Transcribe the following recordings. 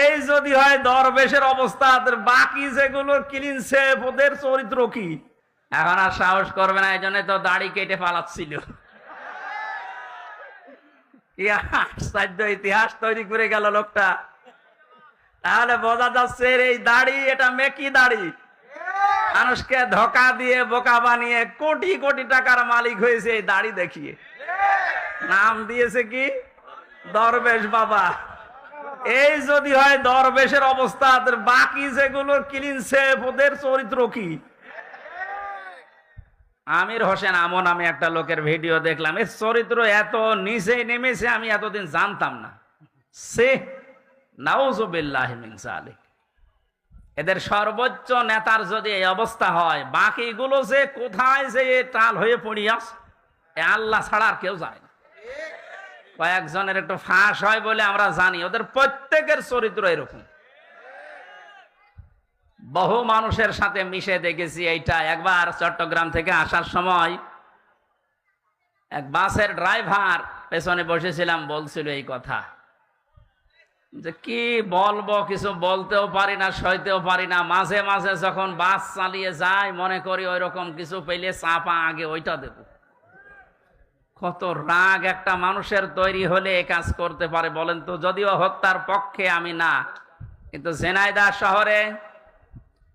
এই যদি হয় দরবেশের অবস্থা বাকি যেগুলো সেফ ওদের চরিত্র কি? এখন আর সাহস করবে না এই জন্য তো দাড়ি কেটে পালাচ্ছিল। ইতিহাস তৈরি করে গেল লোকটা। তাহলে বোঝা যাচ্ছে এই দাড়ি, এটা মেকি দাড়ি। মানুষকে ধোকা দিয়ে, বোকা বানিয়ে কোটি কোটি টাকার মালিক হয়েছে এই দাড়ি দেখিয়ে। নাম দিয়েছে কি? দরবেশ বাবা। এই যদি হয় দরবেশের অবস্থা বাকি যেগুলো ক্লিন ওদের চরিত্র কি? আমির হোসেন আমন, আমি একটা লোকের ভিডিও দেখলাম। এর চরিত্র এত নিচে নেমেছে, আমি এতদিন জানতাম না। সে নাউজুবিল্লাহ মিন জালিক এদের সর্বোচ্চ নেতার যদি এই অবস্থা হয়, বাকিগুলো যে কোথায় যে টাল হয়ে পড়িয়াস আল্লাহ ছাড়া আর কেউ যায় কয়েকজনের একটু ফাঁস হয় বলে আমরা জানি, ওদের প্রত্যেকের চরিত্র এরকম। বহু মানুষের সাথে মিশে দেখেছি এইটা। একবার চট্টগ্রাম থেকে আসার সময় এক বাসের ড্রাইভার পেছনে বসেছিলাম, বলছিল এই কথা। যে কি বলব, কিছু বলতেও পারি না, সইতেও পারি না। মাঝে মাঝে যখন বাস চালিয়ে যায়, মনে করি ওই রকম কিছু পেলে চাপা আগে ওইটা দেব। কত রাগ একটা মানুষের তৈরি হলে এ কাজ করতে পারে বলেন তো? যদিও হত্যার পক্ষে আমি না, কিন্তু জেনাইদা শহরে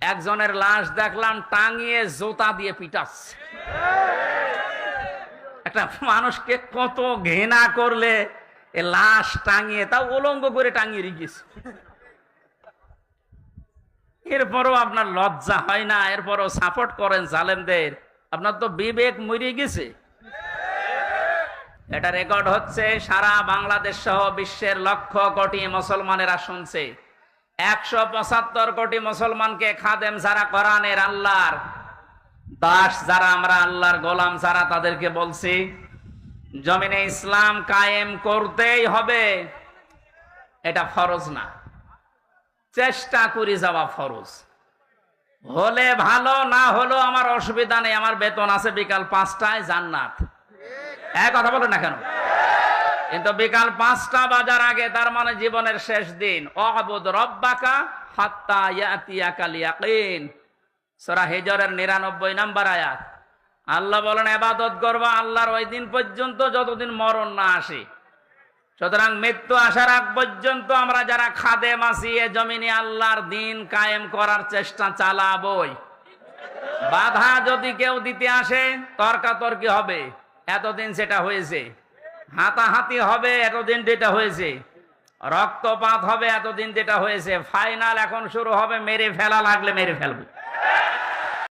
একজনের লাশ দেখলাম টাঙিয়ে জোতা দিয়ে পিটাচ্ছে। একটা মানুষকে কত ঘৃণা করলে এ লাশ টাঙিয়ে, তাও উলঙ্গ করে টাঙিয়ে রেখেছে। এরপরও আপনার লজ্জা হয় না, এরপরও সাপোর্ট করেন জালেমদের। আপনার তো বিবেক মরিয়ে গেছে। এটা রেকর্ড হচ্ছে, সারা বাংলাদেশ সহ বিশ্বের লক্ষ কোটি মুসলমানেরা শুনছে। একশো পঁচাত্তর কোটি মুসলমানকে খাদেম যারা কোরআনের আল্লাহর, দাস যারা আমরা আল্লাহর গোলাম যারা তাদেরকে বলছি, জমিনে ইসলাম কায়েম করতেই হবে। এটা ফরজ না। চেষ্টা করি যাওয়া ফরজ। হলে ভালো, না হলো আমার অসুবিধা নেই, আমার বেতন আছে বিকাল পাঁচটায় জান্নাত। এক কথা বলে না কেন? কিন্তু বিকাল পাঁচটা বাজার আগে, তার মানে জীবনের শেষ দিন। অবুদ রব্বাকা হাত্তা ইয়াতিয়াকাল ইয়াকিন সূরা হিজরের 99 নাম্বার আয়াত। আল্লাহ বলেন, ইবাদত করবা আল্লাহর ওই দিন পর্যন্ত যতদিন মরণ না আসে। সুতরাং মৃত্যু আসার আগ পর্যন্ত আমরা যারা খাদে মাসিয়ে জমিনে আল্লাহর দিন কায়েম করার চেষ্টা চালাবই। বাধা যদি কেউ দিতে আসে, তর্কাতর্কি হবে। এতদিন সেটা হয়েছে, হাতাহাতি হবে এতদিন যেটা হয়েছে, রক্তপাত হবে এতদিন যেটা হয়েছে ফাইনাল এখন শুরু হবে, মেরে ফেলা লাগলে মেরে ফেলবে।